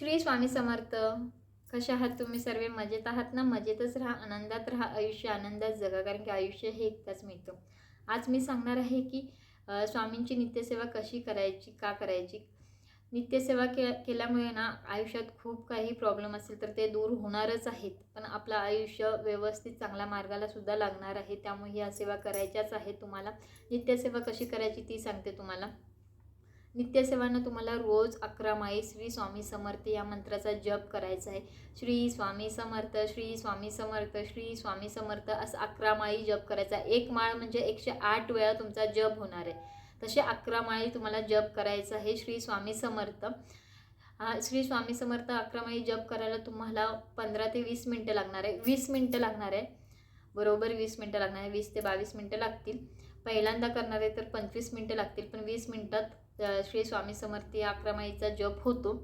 श्री स्वामी समर्थ कशा आहात तुम्ही सर्व? मजेत आहात ना? मजेतच राहा आनंदात राहा आयुष्य आनंदात जगा कारण की आयुष्य हे एकदाच मिळतं. आज मी सांगणार आहे की स्वामींची नित्यसेवा कशी करायची का करायची? नित्यसेवा के केल्यामुळे ना आयुष्यात खूप काही प्रॉब्लेम असेल तर ते दूर होणारच आहेत. पण आपलं आयुष्य व्यवस्थित चांगल्या मार्गाला सुद्धा लागणार आहे. त्यामुळे ह्या सेवा करायच्याच आहेत तुम्हाला. नित्यसेवा कशी करायची ती सांगते तुम्हाला. नित्यसेवानं तुम्हाला रोज अकरा माई श्री स्वामी समर्थ या मंत्राचा जप करायचा आहे. श्री स्वामी समर्थ श्री स्वामी समर्थ श्री स्वामी समर्थ असं अकरा माळी जप करायचा आहे. एक माळ म्हणजे एकशे आठ वेळा तुमचा जप होणार आहे. तसे अकरा माळी तुम्हाला जप करायचं आहे. श्री स्वामी समर्थ. श्री स्वामी समर्थ अकरा माळी जप करायला तुम्हाला पंधरा ते वीस मिनटं लागणार आहे. वीस मिनटं लागणार आहे. बरोबर वीस मिनटं लागणार आहे. वीस ते बावीस मिनटं लागतील. पहिल्यांदा करणार आहे तर पंचवीस मिनटं लागतील. पण वीस मिनटात श्री स्वामी समर्थ या जप होतो.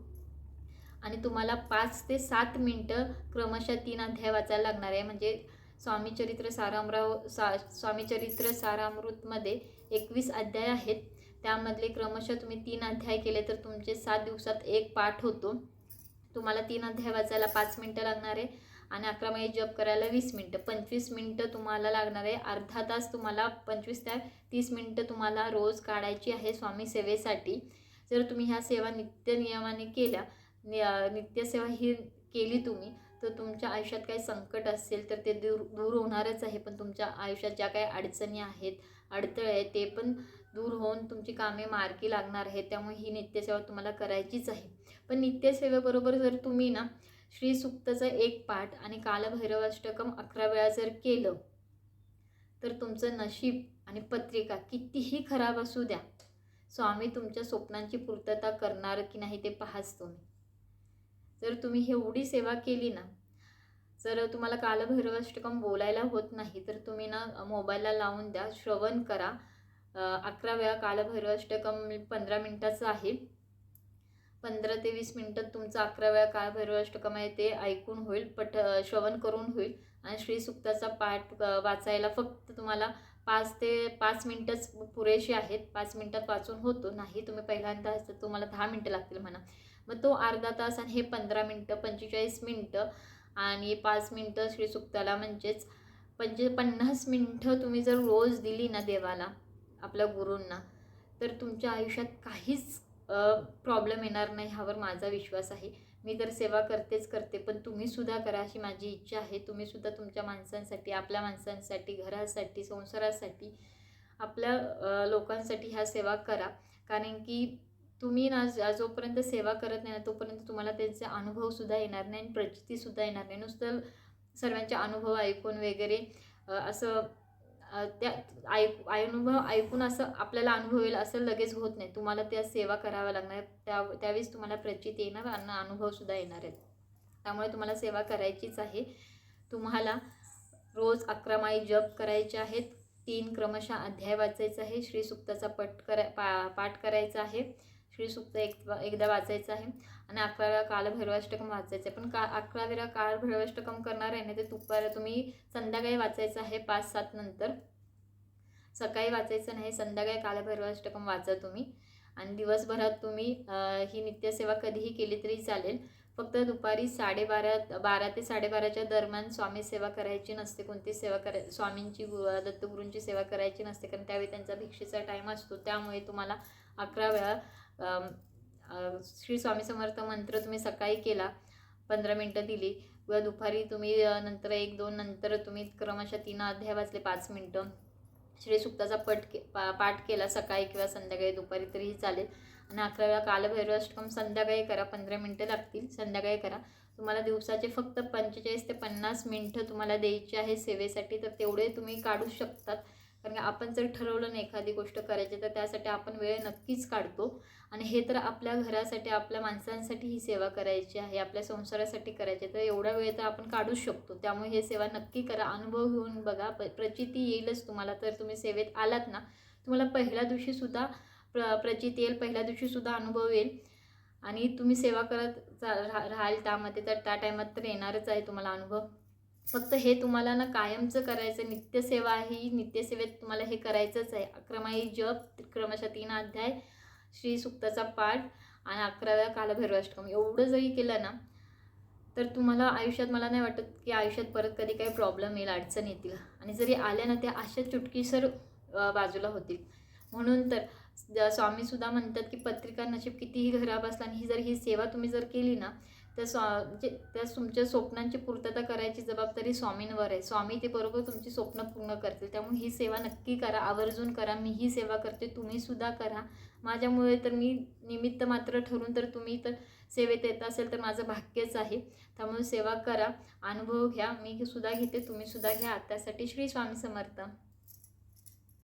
आणि तुम्हाला पाच ते सात मिनटं क्रमशः तीन अध्याय वाचायला लागणार आहे. म्हणजे स्वामी चरित्र सारामराव सा स्वामी चरित्र सारामृतमध्ये एकवीस अध्याय आहेत. त्यामधले क्रमशः तुम्ही तीन अध्याय केले तर तुमचे सात दिवसात एक पाठ होतो. तुम्हाला तीन अध्याय वाचायला पाच मिनटं लागणार आहे. आणि अकरा महिने जप करायला वीस मिनटं. पंचवीस मिनटं तुम्हाला लागणार आहे. अर्धा तास तुम्हाला पंचवीस ते तीस मिनटं तुम्हाला रोज काढायची आहे स्वामी सेवेसाठी. जर तुम्ही ह्या सेवा नित्य नियमाने केल्या नित्यसेवा ही केली तुम्ही तर तुमच्या आयुष्यात काही संकट असेल तर ते दूर दूर होणारच आहे. पण तुमच्या आयुष्यात ज्या काही अडचणी आहेत अडथळे आहेत ते पण दूर होऊन तुमची कामे मार्गी लागणार आहेत. त्यामुळे ही नित्यसेवा तुम्हाला करायचीच आहे. पण नित्यसेवेबरोबर जर तुम्ही ना श्रीसुक्तचं एक पाठ आणि कालभैरवाष्टकम अकरा वेळा जर केलं तर तुमचं नशीब आणि पत्रिका कितीही खराब असू द्या स्वामी तुमच्या स्वप्नांची पूर्तता करणार की नाही ते पाहाच तुम्ही. जर तुम्ही एवढी सेवा केली ना जर तुम्हाला कालभैरवाष्टकम बोलायला होत नाही तर तुम्ही ना मोबाईलला लावून द्या श्रवण करा. अकरा वेळा कालभैरवाष्टकम पंधरा मिनटाचं आहे. पंधरा ते वीस मिनटात तुमचं अकरा वेळा कालभैरवाष्टकम आहे ते ऐकून होईल पठ श्रवण करून होईल आणि श्रीसुक्ताचा पाठ वाचायला फक्त तुम्हाला पाच ते पाच मिनटंच पुरेशी आहेत. पाच मिनटात वाचून होतो. नाही तुम्ही पहिल्यांदा तर तुम्हाला दहा मिनटं लागतील म्हणा. मग तो अर्धा तास आणि हे पंधरा मिनटं पंचेचाळीस मिनटं आणि पाच मिनटं श्रीसुक्ताला म्हणजेच पंचे पन्नास मिनटं तुम्ही जर रोज दिली ना देवाला आपल्या गुरूंना तर तुमच्या आयुष्यात काहीच प्रॉब्लेम येणार नाही ह्यावर माझा विश्वास आहे. मी तर सेवा करतेच करते पण तुम्हीसुद्धा करा अशी माझी इच्छा आहे. तुम्हीसुद्धा तुमच्या माणसांसाठी आपल्या माणसांसाठी घरासाठी संसारासाठी आपल्या लोकांसाठी ह्या सेवा करा. कारण की तुम्ही ना जोपर्यंत सेवा करत नाही ना तोपर्यंत तुम्हाला त्यांचे अनुभवसुद्धा येणार नाही आणि प्रचितीसुद्धा येणार नाही. नुसतं सर्वांचे अनुभव ऐकून वगैरे असं त्या आय अनुभव ऐकून असं आपल्याला अनुभव येईल असं लगेच होत नाही. तुम्हाला त्या सेवा कराव्या लागणार. त्या त्यावेळेस तुम्हाला प्रचित येणार आणि अनुभवसुद्धा येणार आहेत. त्यामुळे तुम्हाला सेवा करायचीच आहे. तुम्हाला रोज अकरा माई जप करायचे आहेत. तीन क्रमशः अध्याय वाचायचा आहे. श्रीसुक्ताचा पट करा पा पाठ करायचा आहे. श्री सुक्त एक एकदा वाचायचं आहे. आणि अकरा वेळा कालभैरवाष्टकम वाचायचं आहे. पण का अकरा वेळा कालभैरवाष्टकम करणार आहे ना ते दुपार तुम्ही संध्याकाळी वाचायचं आहे पाच सात नंतर. सकाळी वाचायचं नाही संध्याकाळी कालभैरवाष्टकम वाचा तुम्ही. आणि दिवसभरात तुम्ही ही नित्यसेवा कधीही केली तरी चालेल. फक्त दुपारी साडेबारा बारा ते साडेबाराच्या दरम्यान स्वामी सेवा करायची नसते कोणती सेवा कराय स्वामींची गु- दत्तगुरूंची सेवा करायची नसते कारण त्यावेळी त्यांचा भिक्षेचा टाईम असतो. त्यामुळे तुम्हाला अकरा वेळा श्री स्वामी समर्थ मंत्र तुम्ही सकाळी केला पंधरा मिनटं दिली किंवा दुपारी तुम्ही नंतर एक दोन नंतर तुम्ही क्रमशः तीन अध्याय वाचले पाच मिनटं. श्री सुक्ताचा पट के पा पाठ केला सकाळी किंवा संध्याकाळी दुपारी तरीही चालेल. आणि अकरा वेळा कालभैरवाष्टकम संध्याकाळी करा पंधरा मिनटं लागतील संध्याकाळी करा. तुम्हाला दिवसाचे फक्त पंचेचाळीस ते पन्नास मिनटं तुम्हाला द्यायची आहे सेवेसाठी तर तेवढे तुम्ही काढू शकतात. कारण की आपण जर ठरवलं ना एखादी गोष्ट करायची तर त्यासाठी आपण वेळ नक्कीच काढतो. आणि हे तर आपल्या घरासाठी आपल्या माणसांसाठी ही सेवा करायची आहे आपल्या संसारासाठी करायची आहे. तर एवढा वेळ तर आपण काढूच शकतो. त्यामुळे हे सेवा नक्की करा. अनुभव घेऊन बघा प प्रचिती येईलच तुम्हाला. तर तुम्ही सेवेत आलात ना तुम्हाला पहिल्या दिवशीसुद्धा प्र प्रचित येईल पहिल्या दिवशीसुद्धा अनुभव येईल. आणि तुम्ही सेवा करत चा राहा राहाल त्यामध्ये तर त्या टायमात तर येणारच आहे तुम्हाला अनुभव. फक्त हे तुम्हाला ना कायमचं करायचं नित्यसेवा ही नित्यसेवेत तुम्हाला हे करायचंच आहे. अक्रमाई जप क्रमशः तीन अध्याय श्री सुक्ताचा पाठ आणि अकराव्या कालभैरवाष्टकम. एवढं जरी केलं ना तर तुम्हाला आयुष्यात मला नाही वाटत की आयुष्यात परत कधी काही प्रॉब्लेम येईल अडचण येतील. आणि जरी आल्या ना त्या अशा चुटकीसर बाजूला होतील. म्हणून तर स्वामी स्वामीसुद्धा म्हणतात की पत्रिका नशीब कितीही खराब असला आणि ही जर ही सेवा तुम्ही जर केली ना तर स्वा जे त्या तुमच्या स्वप्नांची पूर्तता करायची जबाबदारी स्वामींवर आहे. स्वामी ते बरोबर तुमची स्वप्न पूर्ण करतील. त्यामुळे ही सेवा नक्की करा आवर्जून करा मी ही सेवा करते तुम्हीसुद्धा करा. माझ्यामुळे तर मी निमित्त मात्र ठरून तर तुम्ही तर सेवेत येत असेल तर माझं भाग्यच आहे. त्यामुळे सेवा करा अनुभव घ्या मी सुद्धा घेते तुम्ही सुद्धा घ्या. त्यासाठी श्री स्वामी समर्थ.